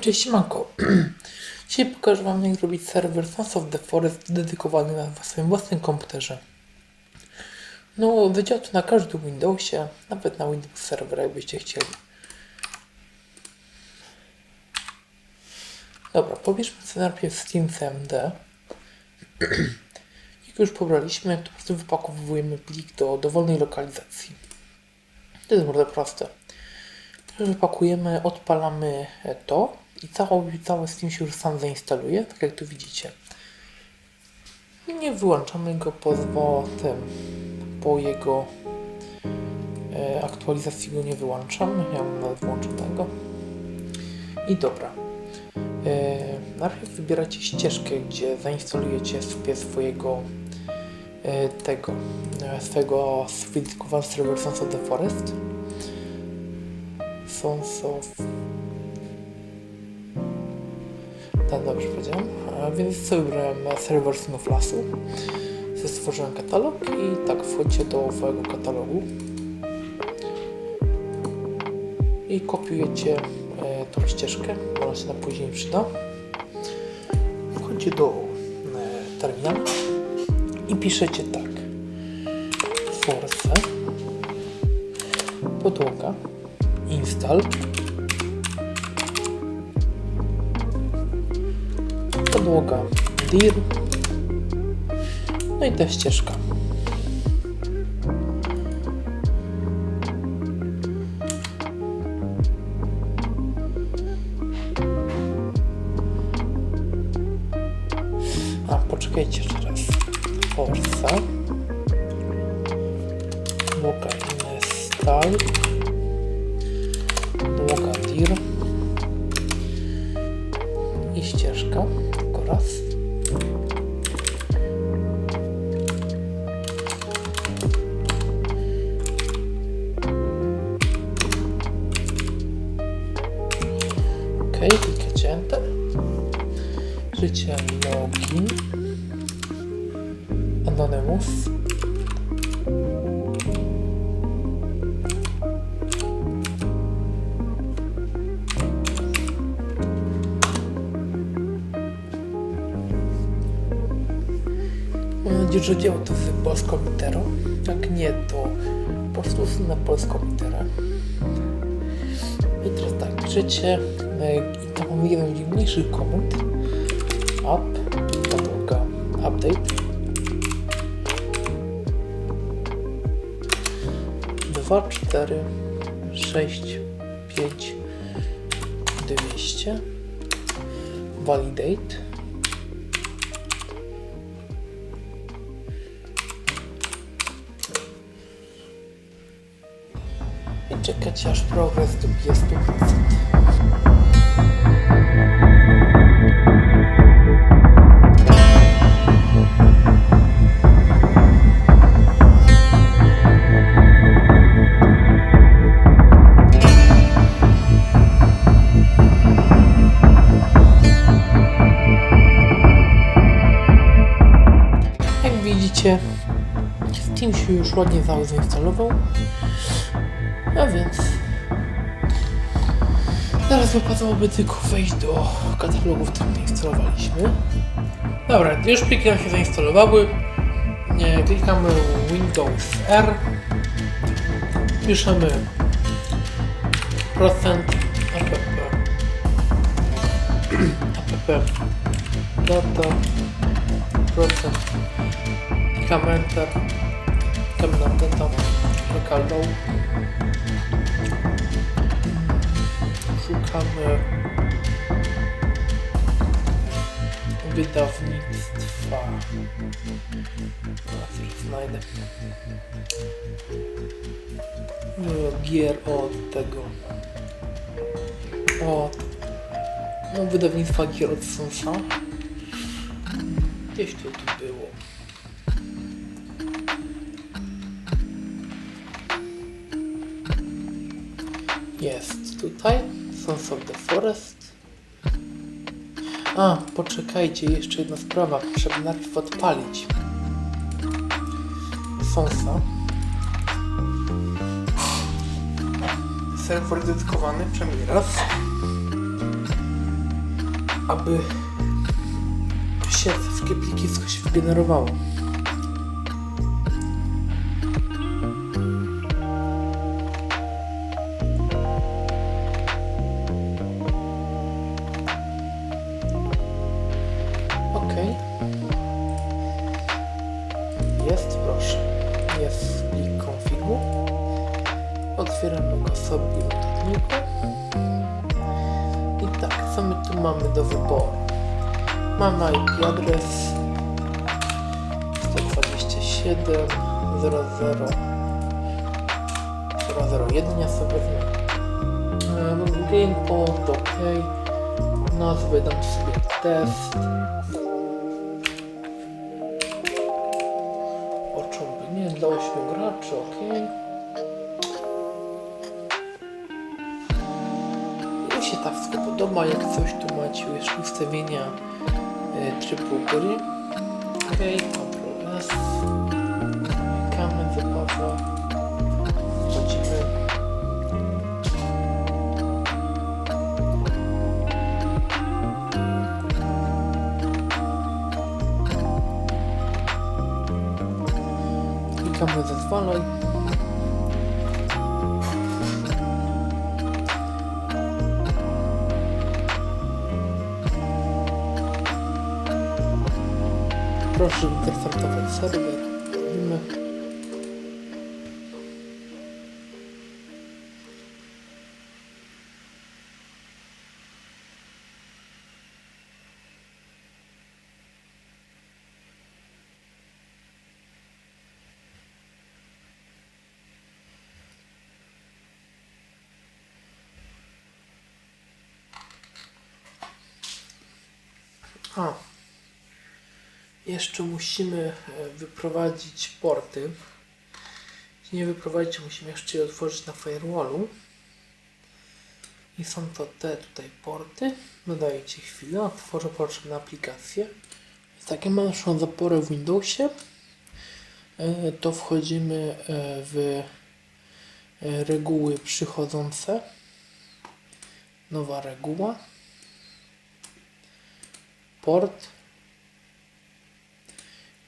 Cześć, Manko. Dzisiaj pokażę Wam, jak zrobić serwer Sons of the Forest dedykowany na swoim własnym komputerze. No, wydział to na każdym Windowsie, nawet na Windows Server, jakbyście chcieli. Dobra, pobierzmy sobie najpierw Steam CMD. Jak już pobraliśmy, to po prostu wypakowujemy plik do dowolnej lokalizacji. To jest bardzo proste. Wypakujemy, odpalamy to i cały, cały Steam się już sam zainstaluje, tak jak tu widzicie. Nie wyłączamy go po, tym, po jego e, aktualizacji go nie wyłączam. Ja mam nawet włączonego. I dobra. E, najpierw wybieracie ścieżkę, gdzie zainstalujecie sobie swojego e, tego, e, swojego dedykowany serwer Sons of the Forest. Sons of... Tak, dobrze powiedziałem. Więc sobie wybrałem serwer Synów Lasu. Stworzyłem katalog i tak wchodzicie do owego katalogu. I kopiujecie e, tą ścieżkę, ona się na później przyda. Wchodzicie do e, terminala i piszecie tak. Force podłoga install podłoga. Dir no i ta ścieżka. A poczekajcie jeszcze raz. Forza podłoga install podłoga dir i ścieżka raz ok, klikacie enter życie login anonymous Mam nadzieję, że działa to z polską literą. Jak nie, to po prostu na polską literę. I teraz tak, piszecie e, i tam mamy jeden z dziwniejszych komend. Up, podłoga, update. 2, 4, 6, 5, 200. Validate. I czekać aż progres dobije 100%. Jak widzicie, Steam się już ładnie za- zainstalował. A więc teraz wypadałoby tylko wejść do katalogu, w którym instalowaliśmy. Dobra, już pliki nam się zainstalowały. Klikamy Windows R. Piszemy procent app app data procent klikamy enter klikamy na data lokalną szukamy wydawnictwa. Teraz już znajdę. Gier od tego. Od. No, wydawnictwa gier od Sonsa. Gdzieś to tu było. Jest tutaj. Sons of the Forest. A, poczekajcie, jeszcze jedna sprawa. Trzeba najpierw odpalić. Sonsa. Serwer dedykowany, przynajmniej raz. aby się wszystkie pliki się wygenerowało. Mamy IP adres 127 00 001, ja sobie wezmę. Gameport, ok. Nazwę dam sobie test. O czym nie, dla 8 graczy, ok. Mi się tak podoba, jak coś tu macie już ustawienia Uh, triple body. Okay, compromise. Come with the buffer. Poczekaj. Klikamy zezwoleń. Proszę restartować serwer. Robimy. A. Jeszcze musimy e, wyprowadzić porty. Jeśli nie wyprowadzić, musimy jeszcze je otworzyć na firewallu. I są to te tutaj porty. Dodajecie chwilę, otworzę potrzebne aplikacje. Takie małą zaporę w Windowsie. e, To wchodzimy e, w reguły przychodzące. Nowa reguła. Port.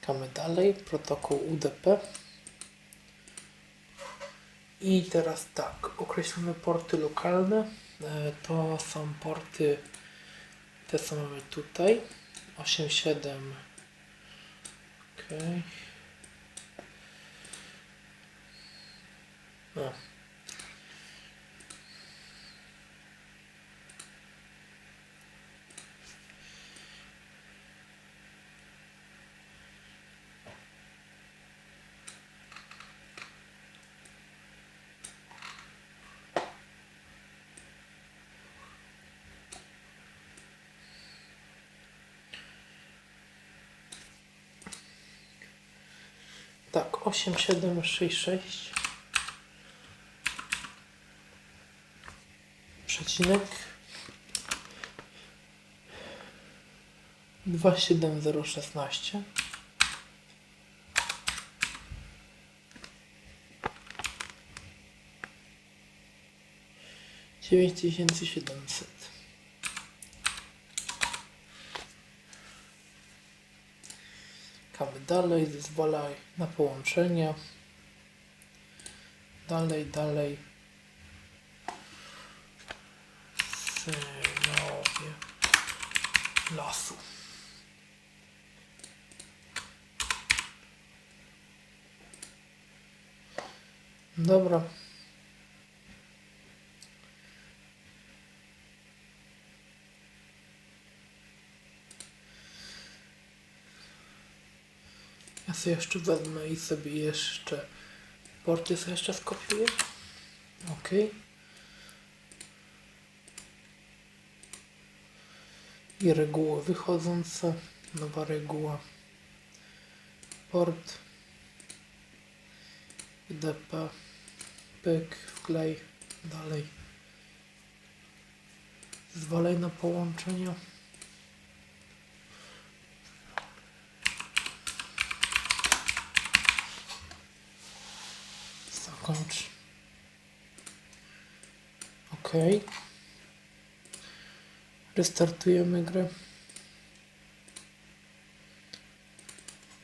Klikamy dalej, protokół UDP. I teraz tak, określamy porty lokalne. E, To są porty, te co mamy tutaj. 87. Ok. No. Tak, 8766 przecinek 27016 9700 Kamy dalej, zezwalaj na połączenie. Dalej, dalej. Synowie lasu. Dobra. Ja sobie jeszcze wezmę i sobie jeszcze porty sobie jeszcze skopiuję. Ok. I reguły wychodzące. Nowa reguła. Port. DP. Pyk, wklej. Dalej. Zwalej na połączenia. Zakończ. Ok. Restartujemy grę.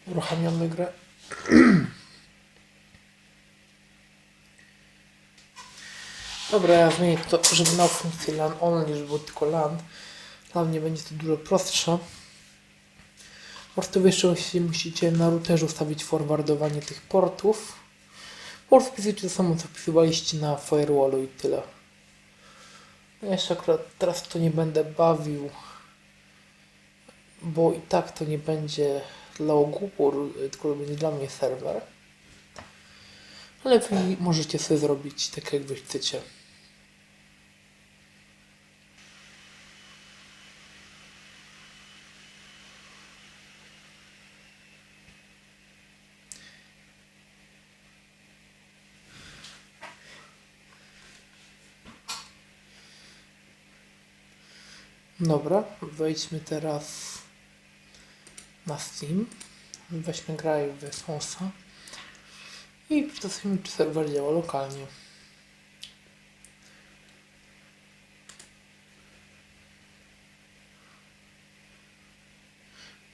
Uruchamiamy grę. Dobra, ja zmienię to, żeby miał funkcję LAN only, żeby było tylko LAN. Dla mnie będzie to dużo prostsze. Po prostu jeszcze musicie na routerze ustawić forwardowanie tych portów. Po prostu to samo, co wpisywaliście na firewallu i tyle. Ja jeszcze akurat teraz to nie będę bawił, bo i tak to nie będzie dla ogółu, tylko to będzie dla mnie serwer. Ale wy możecie sobie zrobić tak, jak wy chcecie. Dobra, wejdźmy teraz na Steam. Weźmy graj w Sonsa i przetestujmy, czy serwer działa lokalnie.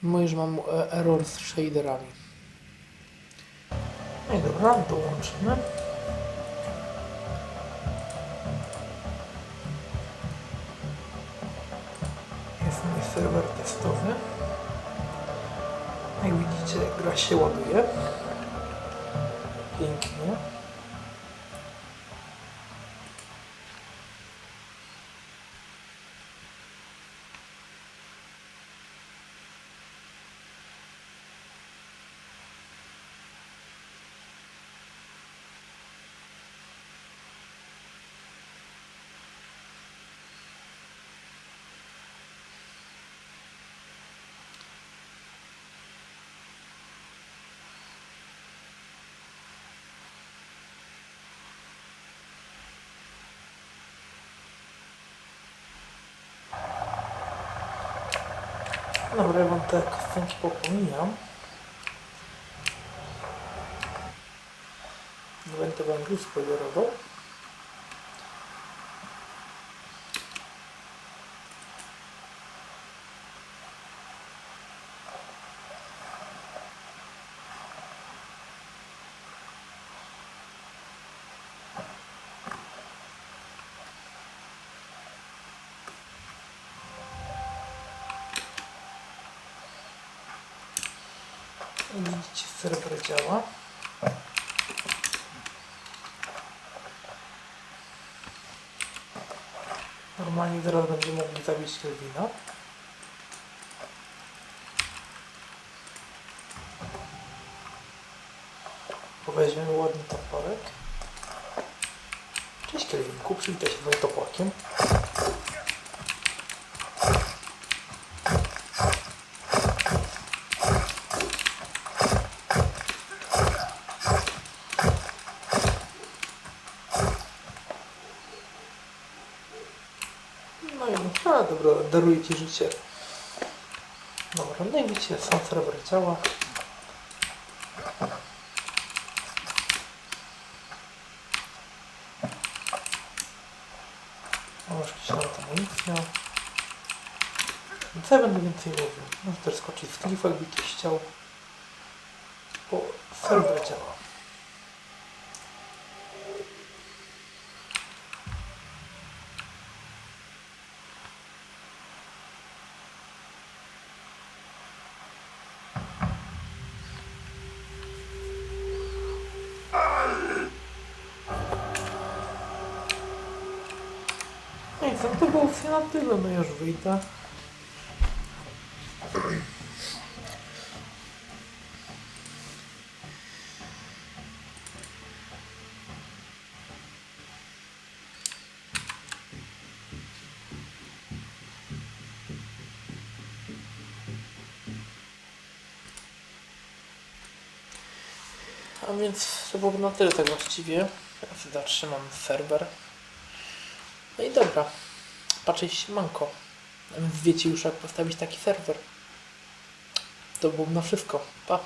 Mówię, że mam e, error z shaderami. No i dobra, dołączymy. Serwer testowy. Jak widzicie, gra się ładuje. Pięknie. Dobra, ja wam te kastenki popomijam. Będę wam już spoilerował. Widzicie, serwer działa. Normalnie zaraz będziemy mogli zabić Kelvina. Weźmiemy ładny toporek. Cześć Kelvinku, przywitaj się moim toporkiem. No i a, dobra, daruję Ci życie. Dobra, no i widzicie, sam serwer działa. Masz jakiś nawet amunicja. Co ja będę więcej mówił? Może też skoczyć z klifu, jakby ktoś chciał. Bo serwer działa. Co, to było na tyle, no już wyjdę. A więc to byłoby na tyle tak właściwie. Ja zatrzymam serwer. No i dobra. Patrzcie się manko. Wiecie już jak postawić taki serwer. To było na wszystko. Pa.